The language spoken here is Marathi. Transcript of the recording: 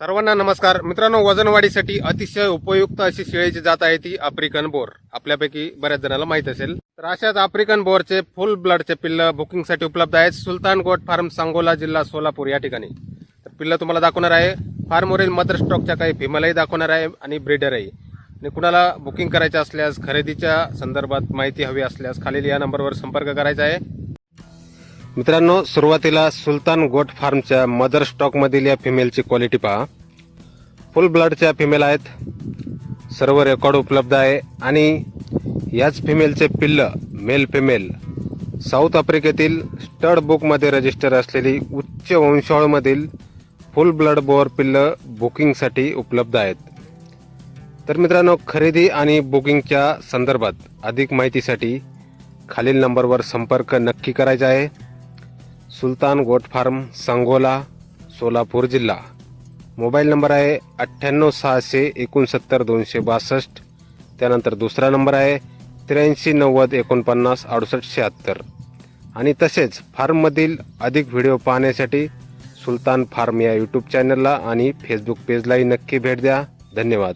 सर्वांना नमस्कार. मित्रांनो वजनवाढीसाठी अतिशय उपयुक्त अशी शेळीची जात आहे ती आफ्रिकन बोर. आपल्यापैकी बऱ्याच जणांना माहीत असेल. तर अशाच आफ्रिकन बोरचे फुल ब्लडचे पिल्ल बुकिंगसाठी उपलब्ध आहेत. सुलतान गोट फार्म सांगोला जिल्हा सोलापूर या ठिकाणी. तर पिल्ल तुम्हाला दाखवणार आहे. फार्मवरील मदर स्टॉकच्या काही फिमेलही दाखवणार आहे आणि ब्रीडरही. आणि कुणाला बुकिंग करायचं असल्यास खरेदीच्या संदर्भात माहिती हवी असल्यास खालील या नंबरवर संपर्क करायचा आहे. मित्रांनो सुरुवातीला सुलतान गोट फार्मच्या मदर स्टॉकमधील या फिमेलची क्वालिटी पहा. फुल ब्लडच्या फिमेल आहेत. सर्व रेकॉर्ड उपलब्ध आहे. आणि याच फिमेलचे पिल्ल मेल फिमेल साऊथ आफ्रिकेतील स्टड बुकमध्ये रजिस्टर असलेली उच्च वंशावळमधील फुल ब्लड बोअर पिल्ल बुकिंगसाठी उपलब्ध आहेत. तर मित्रांनो खरेदी आणि बुकिंगच्या संदर्भात अधिक माहितीसाठी खालील नंबरवर संपर्क नक्की करायचा आहे. सुलतान गोट फार्म सांगोला सोलापूर जिल्हा. मोबाईल नंबर आहे अठ्ठ्याण्णव सहाशे एकोणसत्तर दोनशे बासष्ट. त्यानंतर दुसरा नंबर आहे त्र्याऐंशी नव्वद एकोणपन्नास अडुसष्ट शहात्तर. आणि तसेच फार्ममधील अधिक व्हिडिओ पाहण्यासाठी सुलतान फार्म या यूट्यूब चॅनलला आणि फेसबुक पेजलाही नक्की भेट द्या. धन्यवाद.